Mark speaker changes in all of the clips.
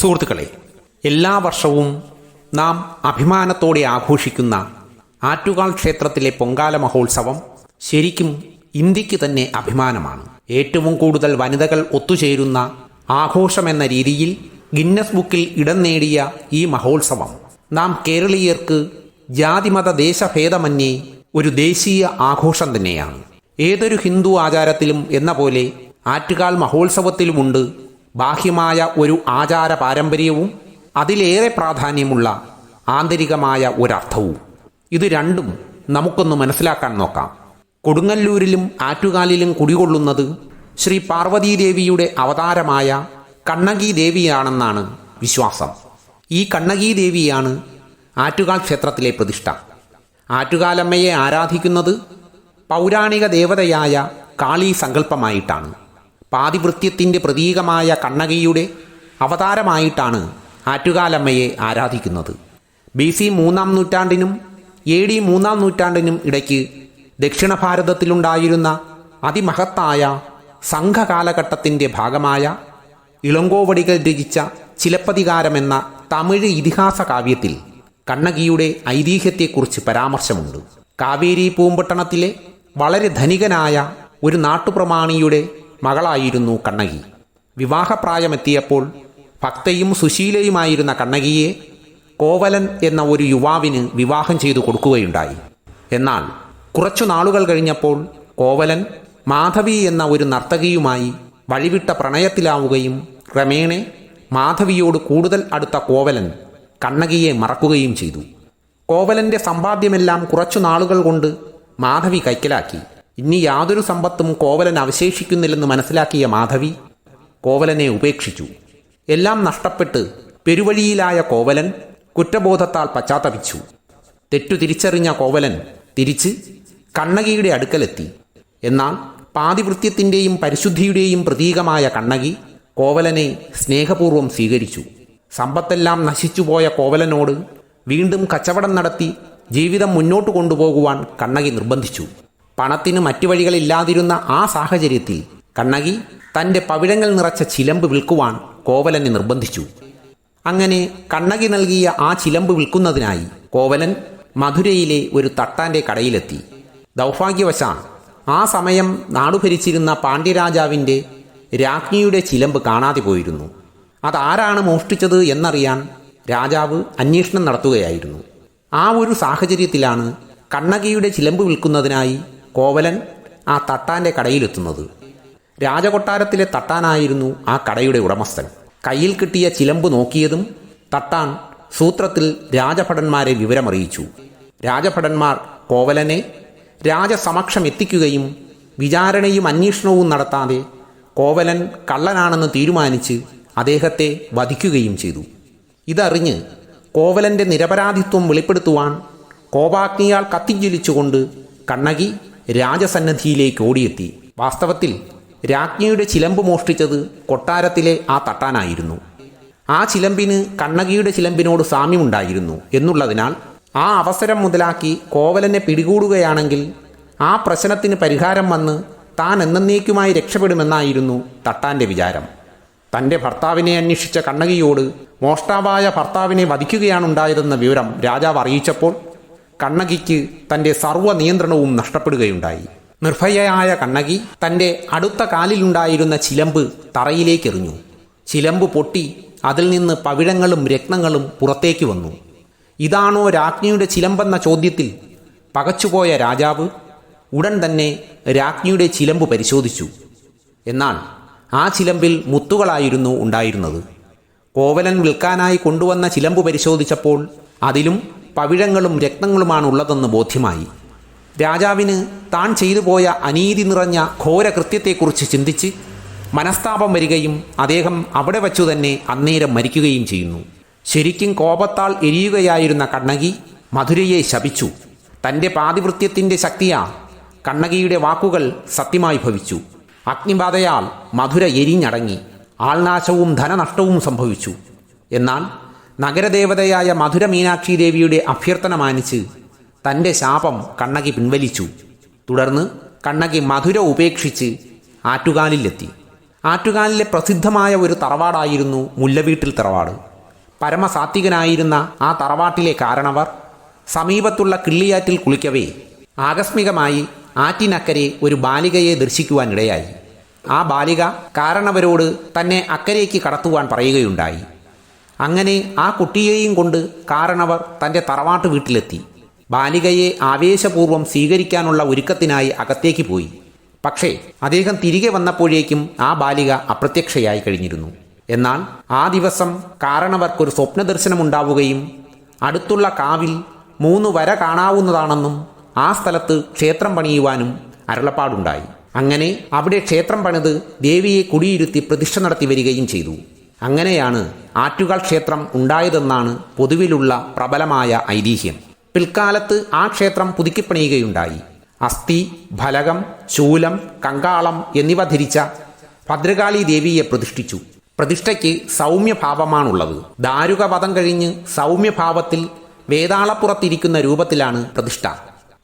Speaker 1: സുഹൃത്തുക്കളെ എല്ലാ വർഷവും നാം അഭിമാനത്തോടെ ആഘോഷിക്കുന്ന ആറ്റുകാൽ ക്ഷേത്രത്തിലെ പൊങ്കാല മഹോത്സവം ശരിക്കും ഇന്ത്യയ്ക്ക് തന്നെ അഭിമാനമാണ്. ഏറ്റവും കൂടുതൽ വനിതകൾ ഒത്തുചേരുന്ന ആഘോഷമെന്ന രീതിയിൽ ഗിന്നസ് ബുക്കിൽ ഇടം നേടിയ ഈ മഹോത്സവം നാം കേരളീയർക്ക് ജാതിമത ദേശഭേദമന്യേ ഒരു ദേശീയ ആഘോഷം തന്നെയാണ്. ഏതൊരു ഹിന്ദു ആചാരത്തിലും എന്ന പോലെ ആറ്റുകാൽ മഹോത്സവത്തിലുമുണ്ട് ബാഹ്യമായ ഒരു ആചാര പാരമ്പര്യവും അതിലേറെ പ്രാധാന്യമുള്ള ആന്തരികമായ ഒരർത്ഥവും. ഇത് രണ്ടും നമുക്കൊന്ന് മനസ്സിലാക്കാൻ നോക്കാം. കൊടുങ്ങല്ലൂരിലും ആറ്റുകാലിലും കുടികൊള്ളുന്നത് ശ്രീ പാർവതീദേവിയുടെ അവതാരമായ കണ്ണകി ദേവിയാണെന്നാണ് വിശ്വാസം. ഈ കണ്ണകി ദേവിയാണ് ആറ്റുകാൽ ക്ഷേത്രത്തിലെ പ്രതിഷ്ഠ. ആറ്റുകാലമ്മയെ ആരാധിക്കുന്നത് പൗരാണിക ദേവതയായ കാളി സങ്കല്പമായിട്ടാണ്. പാതിവൃത്യത്തിന്റെ പ്രതീകമായ കണ്ണകിയുടെ അവതാരമായിട്ടാണ് ആറ്റുകാലമ്മയെ ആരാധിക്കുന്നത്. ബി സി മൂന്നാം നൂറ്റാണ്ടിനും എ ഡി മൂന്നാം നൂറ്റാണ്ടിനും ഇടയ്ക്ക് ദക്ഷിണ ഭാരതത്തിലുണ്ടായിരുന്ന അതിമഹത്തായ സംഘകാലഘട്ടത്തിന്റെ ഭാഗമായ ഇളങ്കോവടികൾ രചിച്ച ചിലപ്പതികാരമെന്ന തമിഴ് ഇതിഹാസ കാവ്യത്തിൽ കണ്ണകിയുടെ ഐതിഹ്യത്തെക്കുറിച്ച് പരാമർശമുണ്ട്. കാവേരി പൂമ്പട്ടണത്തിലെ വളരെ ധനികനായ ഒരു നാട്ടുപ്രമാണിയുടെ മകളായിരുന്നു കണ്ണകി. വിവാഹപ്രായമെത്തിയപ്പോൾ ഭക്തയും സുശീലയുമായിരുന്ന കണ്ണകിയെ കോവലൻ എന്ന ഒരു യുവാവിന് വിവാഹം ചെയ്തു കൊടുക്കുകയുണ്ടായി. എന്നാൽ കുറച്ചു നാളുകൾ കഴിഞ്ഞപ്പോൾ കോവലൻ മാധവി എന്ന ഒരു നർത്തകിയുമായി വഴിവിട്ട പ്രണയത്തിലാവുകയും ക്രമേണ മാധവിയോട് കൂടുതൽ അടുത്ത കോവലൻ കണ്ണകിയെ മറക്കുകയും ചെയ്തു. കോവലന്റെ സമ്പാദ്യമെല്ലാം കുറച്ചു നാളുകൾ കൊണ്ട് മാധവി കൈക്കലാക്കി. ഇനി യാതൊരു സമ്പത്തും കോവലൻ അവശേഷിക്കുന്നില്ലെന്ന് മനസ്സിലാക്കിയ മാധവി കോവലനെ ഉപേക്ഷിച്ചു. എല്ലാം നഷ്ടപ്പെട്ട് പെരുവഴിയിലായ കോവലൻ കുറ്റബോധത്താൽ പശ്ചാത്തപിച്ചു. തെറ്റു തിരിച്ചറിഞ്ഞ കോവലൻ തിരിച്ച് കണ്ണകിയുടെ അടുക്കലെത്തി. എന്നാൽ പാതിവൃത്യത്തിന്റെയും പരിശുദ്ധിയുടെയും പ്രതീകമായ കണ്ണകി കോവലനെ സ്നേഹപൂർവം സ്വീകരിച്ചു. സമ്പത്തെല്ലാം നശിച്ചുപോയ കോവലനോട് വീണ്ടും കച്ചവടം നടത്തി ജീവിതം മുന്നോട്ട് കൊണ്ടുപോകുവാൻ കണ്ണകി നിർബന്ധിച്ചു. പണത്തിന് മറ്റു വഴികളില്ലാതിരുന്ന ആ സാഹചര്യത്തിൽ കണ്ണകി തന്റെ പവിഴങ്ങൾ നിറച്ച ചിലമ്പ് വിൽക്കുവാൻ കോവലനെ നിർബന്ധിച്ചു. അങ്ങനെ കണ്ണകി നൽകിയ ആ ചിലമ്പ് വിൽക്കുന്നതിനായി കോവലൻ മധുരയിലെ ഒരു തട്ടാന്റെ കടയിലെത്തി. ദൗഭാഗ്യവശാൽ ആ സമയം നാടുഭരിച്ചിരുന്ന പാണ്ഡ്യരാജാവിന്റെ രാജ്ഞിയുടെ ചിലമ്പ് കാണാതെ പോയിരുന്നു. അതാരാണ് മോഷ്ടിച്ചത് എന്നറിയാൻ രാജാവ് അന്വേഷണം നടത്തുകയായിരുന്നു. ആ ഒരു സാഹചര്യത്തിലാണ് കണ്ണകിയുടെ ചിലമ്പ് വിൽക്കുന്നതിനായി കോവലൻ ആ തട്ടാന്റെ കടയിലെത്തുന്നത്. രാജകൊട്ടാരത്തിലെ തട്ടാനായിരുന്നു ആ കടയുടെ ഉടമസ്ഥൻ. കയ്യിൽ കിട്ടിയ ചിലമ്പ് നോക്കിയതും തട്ടാൻ സൂത്രത്തിൽ രാജഭടന്മാരെ വിവരമറിയിച്ചു. രാജഭടന്മാർ കോവലനെ രാജസമക്ഷം എത്തിക്കുകയും വിചാരണയും അന്വേഷണവും നടത്താതെ കോവലൻ കള്ളനാണെന്ന് തീരുമാനിച്ച് അദ്ദേഹത്തെ വധിക്കുകയും ചെയ്തു. ഇതറിഞ്ഞ് കോവലന്റെ നിരപരാധിത്വം വെളിപ്പെടുത്തുവാൻ കോപാഗ്നിയാൽ കത്തിജ്വലിച്ചുകൊണ്ട് കണ്ണകി രാജസന്നദ്ധിയിലേക്ക് ഓടിയെത്തി. വാസ്തവത്തിൽ രാജ്ഞിയുടെ ചിലമ്പ് മോഷ്ടിച്ചത് കൊട്ടാരത്തിലെ ആ തട്ടാനായിരുന്നു. ആ ചിലമ്പിന് കണ്ണകിയുടെ ചിലമ്പിനോട് സാമ്യമുണ്ടായിരുന്നു എന്നുള്ളതിനാൽ ആ അവസരം മുതലാക്കി കോവലനെ പിടികൂടുകയാണെങ്കിൽ ആ പ്രശ്നത്തിന് പരിഹാരം വന്ന് താൻ എന്നേക്കുമായി രക്ഷപ്പെടുമെന്നായിരുന്നു തട്ടാന്റെ വിചാരം. തന്റെ ഭർത്താവിനെ അന്വേഷിച്ച കണ്ണകിയോട് മോഷ്ടാവായ ഭർത്താവിനെ വധിക്കുകയാണുണ്ടായതെന്ന വിവരം രാജാവ് അറിയിച്ചപ്പോൾ കണ്ണകിക്ക് തന്റെ സർവ നിയന്ത്രണവും നഷ്ടപ്പെടുകയുണ്ടായി. നിർഭയയായ കണ്ണകി തന്റെ അടുത്ത കാലിലുണ്ടായിരുന്ന ചിലമ്പ് തറയിലേക്കെറിഞ്ഞു. ചിലമ്പ് പൊട്ടി അതിൽ നിന്ന് പവിഴങ്ങളും രക്തങ്ങളും പുറത്തേക്ക് വന്നു. ഇതാണോ രാജ്ഞിയുടെ ചിലമ്പെന്ന ചോദ്യത്തിൽ പകച്ചുപോയ രാജാവ് ഉടൻ തന്നെ രാജ്ഞിയുടെ ചിലമ്പ് പരിശോധിച്ചു. എന്നാൽ ആ ചിലമ്പിൽ മുത്തുകളായിരുന്നു ഉണ്ടായിരുന്നത്. കോവലൻ വിൽക്കാനായി കൊണ്ടുവന്ന ചിലമ്പ് പരിശോധിച്ചപ്പോൾ അതിലും പവിഴങ്ങളും രക്തങ്ങളുമാണ് ഉള്ളതെന്ന് ബോധ്യമായി. രാജാവിന് താൻ ചെയ്തു പോയ അനീതി നിറഞ്ഞ ഘോര കൃത്യത്തെക്കുറിച്ച് ചിന്തിച്ച് മനസ്താപം വരികയും അദ്ദേഹം അവിടെ വച്ചു തന്നെ അന്നേരം മരിക്കുകയും ചെയ്യുന്നു. ശരിക്കും കോപത്താൽ എരിയുകയായിരുന്ന കണ്ണകി മധുരയെ ശപിച്ചു. തന്റെ പാതിവൃത്യത്തിന്റെ ശക്തിയാ കണ്ണകിയുടെ വാക്കുകൾ സത്യമായി ഭവിച്ചു. അഗ്നിബാധയാൽ മധുര എരിഞ്ഞടങ്ങി. ആൾനാശവും ധനനഷ്ടവും സംഭവിച്ചു. എന്നാൽ നഗരദേവതയായ മധുര മീനാക്ഷി ദേവിയുടെ അഭ്യർത്ഥന മാനിച്ച് തന്റെ ശാപം കണ്ണകി പിൻവലിച്ചു. തുടർന്ന് കണ്ണകി മധുര ഉപേക്ഷിച്ച് ആറ്റുകാലിലെത്തി. ആറ്റുകാലിലെ പ്രസിദ്ധമായ ഒരു തറവാടായിരുന്നു മുല്ലവീട്ടിൽ തറവാട്. പരമസാത്വികനായിരുന്ന ആ തറവാട്ടിലെ കാരണവർ സമീപത്തുള്ള കിള്ളിയാറ്റിൽ കുളിക്കവേ ആകസ്മികമായി ആറ്റിനക്കരെ ഒരു ബാലികയെ ദർശിക്കുവാനിടയായി. ആ ബാലിക കാരണവരോട് തന്നെ അക്കരേക്ക് കടത്തുവാൻ പറയുകയുണ്ടായി. അങ്ങനെ ആ കുട്ടിയെയും കൊണ്ട് കാരണവർ തന്റെ തറവാട്ട് വീട്ടിലെത്തി. ബാലികയെ ആവേശപൂർവം സ്വീകരിക്കാനുള്ള ഒരുക്കത്തിനായി അകത്തേക്ക് പോയി. പക്ഷേ അദ്ദേഹം തിരികെ വന്നപ്പോഴേക്കും ആ ബാലിക അപ്രത്യക്ഷയായി കഴിഞ്ഞിരുന്നു. എന്നാൽ ആ ദിവസം കാരണവർക്കൊരു സ്വപ്നദർശനമുണ്ടാവുകയും അടുത്തുള്ള കാവിൽ മൂന്ന് വര കാണാവുന്നതാണെന്നും ആ സ്ഥലത്ത് ക്ഷേത്രം പണിയുവാനും അരുളപ്പാടുണ്ടായി. അങ്ങനെ അവിടെ ക്ഷേത്രം പണിത് ദേവിയെ കുടിയിരുത്തി പ്രതിഷ്ഠ നടത്തി വരികയും ചെയ്തു. അങ്ങനെയാണ് ആറ്റുകാൽ ക്ഷേത്രം ഉണ്ടായതെന്നാണ് പൊതുവിലുള്ള പ്രബലമായ ഐതിഹ്യം. പിൽക്കാലത്ത് ആ ക്ഷേത്രം പുതുക്കിപ്പണിയുകയുണ്ടായി. അസ്ഥി ഫലകം ശൂലം കങ്കാളം എന്നിവ ധരിച്ച ഭദ്രകാളി ദേവിയെ പ്രതിഷ്ഠിച്ചു. പ്രതിഷ്ഠയ്ക്ക് സൗമ്യഭാവമാണുള്ളത്. ദാരുകവധം കഴിഞ്ഞ് സൗമ്യഭാവത്തിൽ വേതാളപ്പുറത്തിരിക്കുന്ന രൂപത്തിലാണ് പ്രതിഷ്ഠ.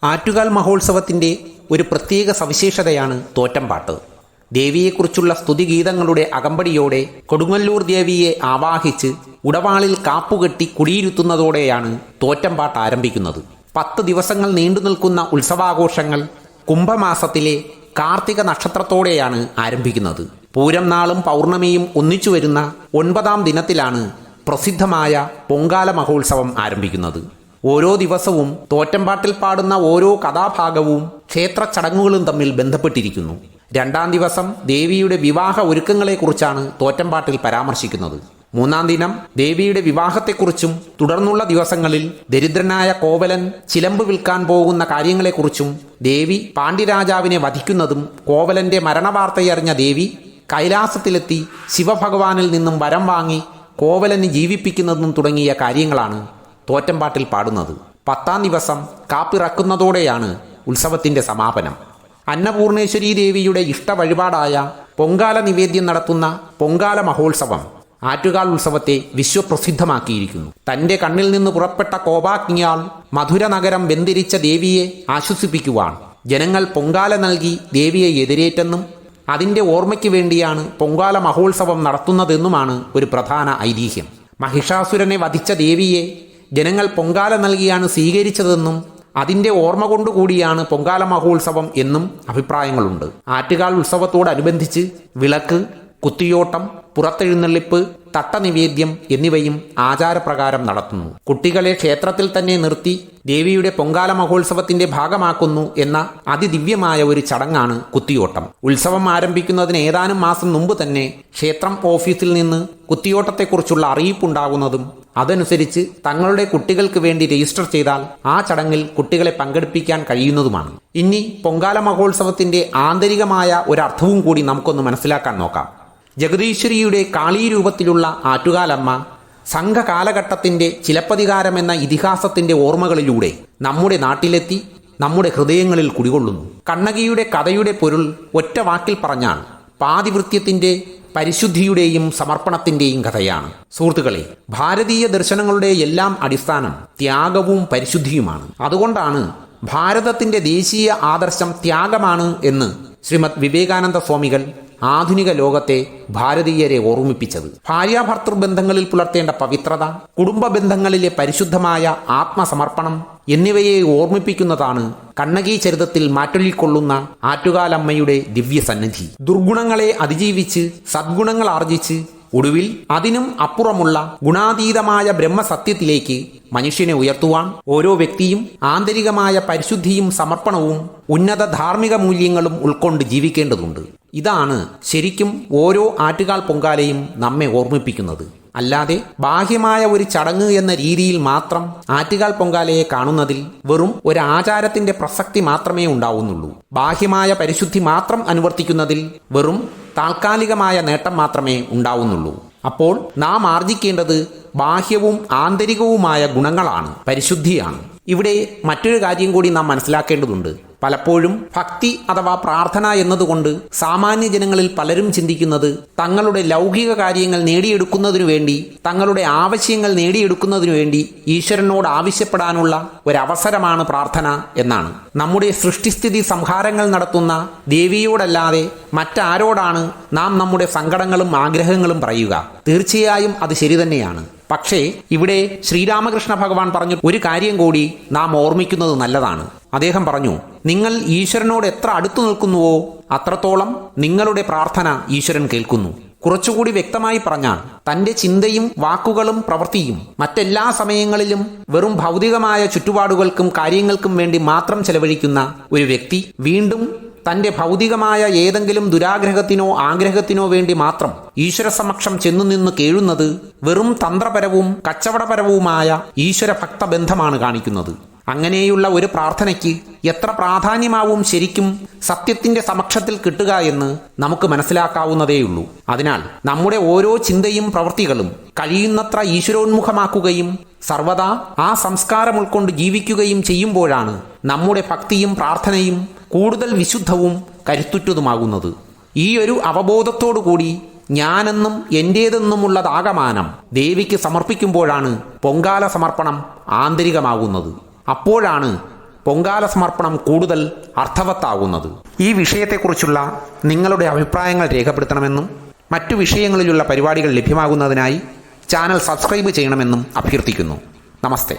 Speaker 1: ആറ്റുകാൽ മഹോത്സവത്തിന്റെ ഒരു പ്രത്യേക സവിശേഷതയാണ് തോറ്റംപാട്ട് ദേവിയെക്കുറിച്ചുള്ള സ്തുതിഗീതങ്ങളുടെ അകമ്പടിയോടെ കൊടുങ്ങല്ലൂർ ദേവിയെ ആവാഹിച്ച് ഉടവാളിൽ കാപ്പുകെട്ടി കുടിയിരുത്തുന്നതോടെയാണ് തോറ്റമ്പാട്ട് ആരംഭിക്കുന്നത്. പത്ത് ദിവസങ്ങൾ നീണ്ടു നിൽക്കുന്ന ഉത്സവാഘോഷങ്ങൾ കുംഭമാസത്തിലെ കാർത്തിക നക്ഷത്രത്തോടെയാണ് ആരംഭിക്കുന്നത്. പൂരം നാളും പൗർണമിയും ഒന്നിച്ചു വരുന്ന ഒൻപതാം ദിനത്തിലാണ് പ്രസിദ്ധമായ പൊങ്കാല മഹോത്സവം ആരംഭിക്കുന്നത്. ഓരോ ദിവസവും തോറ്റമ്പാട്ടിൽ പാടുന്ന ഓരോ കഥാഭാഗവും ക്ഷേത്ര ചടങ്ങുകളും തമ്മിൽ ബന്ധപ്പെട്ടിരിക്കുന്നു. രണ്ടാം ദിവസം ദേവിയുടെ വിവാഹ ഒരുക്കങ്ങളെക്കുറിച്ചാണ് തോറ്റമ്പാട്ടിൽ പരാമർശിക്കുന്നത്. മൂന്നാം ദിനം ദേവിയുടെ വിവാഹത്തെക്കുറിച്ചും തുടർന്നുള്ള ദിവസങ്ങളിൽ ദരിദ്രനായ കോവലൻ ചിലമ്പ് വിൽക്കാൻ പോകുന്ന കാര്യങ്ങളെക്കുറിച്ചും ദേവി പാണ്ഡ്യരാജാവിനെ വധിക്കുന്നതും കോവലന്റെ മരണവാർത്തയറിഞ്ഞ ദേവി കൈലാസത്തിലെത്തി ശിവഭഗവാനിൽ നിന്നും വരം വാങ്ങി കോവലനെ ജീവിപ്പിക്കുന്നതും തുടങ്ങിയ കാര്യങ്ങളാണ് തോറ്റമ്പാട്ടിൽ പാടുന്നത്. പത്താം ദിവസം കാപ്പിറക്കുന്നതോടെയാണ് ഉത്സവത്തിന്റെ സമാപനം. അന്നപൂർണേശ്വരീ ദേവിയുടെ ഇഷ്ട വഴിപാടായ പൊങ്കാല നിവേദ്യം നടത്തുന്ന പൊങ്കാല മഹോത്സവം ആറ്റുകാൽ ഉത്സവത്തെ വിശ്വപ്രസിദ്ധമാക്കിയിരിക്കുന്നു. തന്റെ കണ്ണിൽ നിന്ന് പുറപ്പെട്ട കോപാഗ്നിയാൽ മധുര നഗരം വെന്തിരിച്ച ദേവിയെ ആശ്വസിപ്പിക്കുവാൻ ജനങ്ങൾ പൊങ്കാല നൽകി ദേവിയെ എതിരേറ്റെന്നും അതിന്റെ ഓർമ്മയ്ക്ക് വേണ്ടിയാണ് പൊങ്കാല മഹോത്സവം നടത്തുന്നതെന്നുമാണ് ഒരു പ്രധാന ഐതിഹ്യം. മഹിഷാസുരനെ വധിച്ച ദേവിയെ ജനങ്ങൾ പൊങ്കാല നൽകിയാണ് സ്വീകരിച്ചതെന്നും അതിന്റെ ഓർമ്മ കൊണ്ടുകൂടിയാണ് പൊങ്കാല മഹോത്സവം എന്നും അഭിപ്രായങ്ങളുണ്ട്. ആറ്റുകാൽ ഉത്സവത്തോടനുബന്ധിച്ച് വിളക്ക് കുത്തിയോട്ടം പുറത്തെഴുന്നള്ളിപ്പ് തട്ടനിവേദ്യം എന്നിവയും ആചാരപ്രകാരം നടത്തുന്നു. കുട്ടികളെ ക്ഷേത്രത്തിൽ തന്നെ നിർത്തി ദേവിയുടെ പൊങ്കാല മഹോത്സവത്തിന്റെ ഭാഗമാക്കുന്നു എന്ന അതിദിവ്യമായ ഒരു ചടങ്ങാണ് കുത്തിയോട്ടം. ഉത്സവം ആരംഭിക്കുന്നതിന് ഏതാനും മാസം മുമ്പ് തന്നെ ക്ഷേത്രം ഓഫീസിൽ നിന്ന് കുത്തിയോട്ടത്തെക്കുറിച്ചുള്ള അറിയിപ്പുണ്ടാകുന്നതും അതനുസരിച്ച് തങ്ങളുടെ കുട്ടികൾക്ക് വേണ്ടി രജിസ്റ്റർ ചെയ്താൽ ആ ചടങ്ങിൽ കുട്ടികളെ പങ്കെടുപ്പിക്കാൻ കഴിയുന്നതുമാണ്. ഇനി പൊങ്കാല മഹോത്സവത്തിന്റെ ആന്തരികമായ ഒരർത്ഥവും കൂടി നമുക്കൊന്ന് മനസ്സിലാക്കാൻ നോക്കാം. ജഗദീശ്വരിയുടെ കാളീരൂപത്തിലുള്ള ആറ്റുകാലമ്മ സംഘകാലഘട്ടത്തിന്റെ ചിലപ്പതികാരം എന്ന ഇതിഹാസത്തിന്റെ ഓർമ്മകളിലൂടെ നമ്മുടെ നാട്ടിലെത്തി നമ്മുടെ ഹൃദയങ്ങളിൽ കുടികൊള്ളുന്നു. കണ്ണകിയുടെ കഥയുടെ പൊരുൾ ഒറ്റ വാക്കിൽ പറഞ്ഞാൽ പാതിവൃത്യത്തിന്റെ പരിശുദ്ധിയുടെയും സമർപ്പണത്തിന്റെയും കഥയാണ്. സുഹൃത്തുക്കളെ ഭാരതീയ ദർശനങ്ങളുടെ എല്ലാം അടിസ്ഥാനം ത്യാഗവും പരിശുദ്ധിയുമാണ്. അതുകൊണ്ടാണ് ഭാരതത്തിന്റെ ദേശീയ ആദർശം ത്യാഗമാണ് എന്ന് ശ്രീമദ് വിവേകാനന്ദ സ്വാമികൾ ആധുനിക ലോകത്തെ ഭാരതീയരെ ഓർമ്മിപ്പിച്ചത്. ഭാര്യാഭർത്തൃ ബന്ധങ്ങളിൽ പുലർത്തേണ്ട പവിത്രത കുടുംബ ബന്ധങ്ങളിലെ പരിശുദ്ധമായ ആത്മസമർപ്പണം എന്നിവയെ ഓർമ്മിപ്പിക്കുന്നതാണ് കണ്ണകി ചരിതത്തിൽ മാറ്റൊലിക്കൊള്ളുന്ന ആറ്റുകാലമ്മയുടെ ദിവ്യസന്നിധി. ദുർഗുണങ്ങളെ അതിജീവിച്ച് സദ്ഗുണങ്ങൾ ആർജിച്ച് ഒടുവിൽ അതിനും അപ്പുറമുള്ള ഗുണാതീതമായ ബ്രഹ്മസത്യത്തിലേക്ക് മനുഷ്യനെ ഉയർത്തുവാൻ ഓരോ വ്യക്തിയും ആന്തരികമായ പരിശുദ്ധിയും സമർപ്പണവും ഉന്നത ധാർമ്മിക മൂല്യങ്ങളും ഉൾക്കൊണ്ട് ജീവിക്കേണ്ടതുണ്ട്. ഇതാണ് ശരിക്കും ഓരോ ആറ്റുകാൽ പൊങ്കാലയും നമ്മെ ഓർമ്മിപ്പിക്കുന്നത്. അല്ലാതെ ബാഹ്യമായ ഒരു ചടങ്ങ് എന്ന രീതിയിൽ മാത്രം ആറ്റുകാൽ പൊങ്കാലയെ കാണുന്നതിൽ വെറും ഒരു ആചാരത്തിന്റെ പ്രസക്തി മാത്രമേ ഉണ്ടാവുന്നുള്ളൂ. ബാഹ്യമായ പരിശുദ്ധി മാത്രം അനുവർത്തിക്കുന്നതിൽ വെറും താൽക്കാലികമായ നേട്ടം മാത്രമേ ഉണ്ടാവുന്നുള്ളൂ. അപ്പോൾ നാം ആർജിക്കേണ്ടത് ബാഹ്യവും ആന്തരികവുമായ ഗുണങ്ങളാണ് പരിശുദ്ധിയാണ്. ഇവിടെ മറ്റൊരു കാര്യം കൂടി നാം മനസ്സിലാക്കേണ്ടതുണ്ട്. പലപ്പോഴും ഭക്തി അഥവാ പ്രാർത്ഥന എന്നതുകൊണ്ട് സാമാന്യ ജനങ്ങളിൽ പലരും ചിന്തിക്കുന്നത് തങ്ങളുടെ ലൗകിക കാര്യങ്ങൾ നേടിയെടുക്കുന്നതിനു വേണ്ടി തങ്ങളുടെ ആവശ്യങ്ങൾ നേടിയെടുക്കുന്നതിനു വേണ്ടി ഈശ്വരനോട് ആവശ്യപ്പെടാനുള്ള ഒരവസരമാണ് പ്രാർത്ഥന എന്നാണ്. നമ്മുടെ സൃഷ്ടിസ്ഥിതി സംഹാരങ്ങൾ നടത്തുന്ന ദേവിയോടല്ലാതെ മറ്റാരോടാണ് നാം നമ്മുടെ സങ്കടങ്ങളും ആഗ്രഹങ്ങളും പറയുക? തീർച്ചയായും അത് ശരി തന്നെയാണ്. പക്ഷേ ഇവിടെ ശ്രീരാമകൃഷ്ണ ഭഗവാൻ പറഞ്ഞു ഒരു കാര്യം കൂടി നാം ഓർമ്മിക്കുന്നത് നല്ലതാണ്. അദ്ദേഹം പറഞ്ഞു നിങ്ങൾ ഈശ്വരനോട് എത്ര അടുത്തു നിൽക്കുന്നുവോ അത്രത്തോളം നിങ്ങളുടെ പ്രാർത്ഥന ഈശ്വരൻ കേൾക്കുന്നു. കുറച്ചുകൂടി വ്യക്തമായി പറഞ്ഞാൽ തന്റെ ചിന്തയും വാക്കുകളും പ്രവൃത്തിയും മറ്റെല്ലാ സമയങ്ങളിലും വെറും ഭൗതികമായ ചുറ്റുപാടുകൾക്കും കാര്യങ്ങൾക്കും വേണ്ടി മാത്രം ചെലവഴിക്കുന്ന ഒരു വ്യക്തി വീണ്ടും തന്റെ ഭൗതികമായ ഏതെങ്കിലും ദുരാഗ്രഹത്തിനോ ആഗ്രഹത്തിനോ വേണ്ടി മാത്രം ഈശ്വര സമക്ഷം ചെന്നു നിന്ന് കേഴുന്നത് വെറും തന്ത്രപരവും കച്ചവടപരവുമായ ഈശ്വര ഭക്തബന്ധമാണ് കാണിക്കുന്നത്. അങ്ങനെയുള്ള ഒരു പ്രാർത്ഥനയ്ക്ക് എത്ര പ്രാധാന്യമാവും ശരിക്കും സത്യത്തിന്റെ സമക്ഷത്തിൽ കിട്ടുക എന്ന് നമുക്ക് മനസ്സിലാക്കാവുന്നതേയുള്ളൂ. അതിനാൽ നമ്മുടെ ഓരോ ചിന്തയും പ്രവൃത്തികളും കഴിയുന്നത്ര ഈശ്വരോന്മുഖമാക്കുകയും സർവദാ ആ സംസ്കാരം ഉൾക്കൊണ്ട് ജീവിക്കുകയും ചെയ്യുമ്പോഴാണ് നമ്മുടെ ഭക്തിയും പ്രാർത്ഥനയും കൂടുതൽ വിശുദ്ധവും കരുത്തുറ്റതുമാകുന്നത്. ഈ ഒരു അവബോധത്തോടുകൂടി ഞാനെന്നും എന്റേതെന്നുമുള്ളതാകമാനം ദേവിക്ക് സമർപ്പിക്കുമ്പോഴാണ് പൊങ്കാല സമർപ്പണം ആന്തരികമാകുന്നത്. അപ്പോഴാണ് പൊങ്കാല സമർപ്പണം കൂടുതൽ അർത്ഥവത്താകുന്നത് ഈ വിഷയത്തെക്കുറിച്ചുള്ള നിങ്ങളുടെ അഭിപ്രായങ്ങൾ രേഖപ്പെടുത്തണമെന്നും മറ്റു വിഷയങ്ങളിലുള്ള പരിപാടികൾ ലഭ്യമാകുന്നതിനായി ചാനൽ സബ്സ്ക്രൈബ് ചെയ്യണമെന്നും അഭ്യർത്ഥിക്കുന്നു. നമസ്തേ.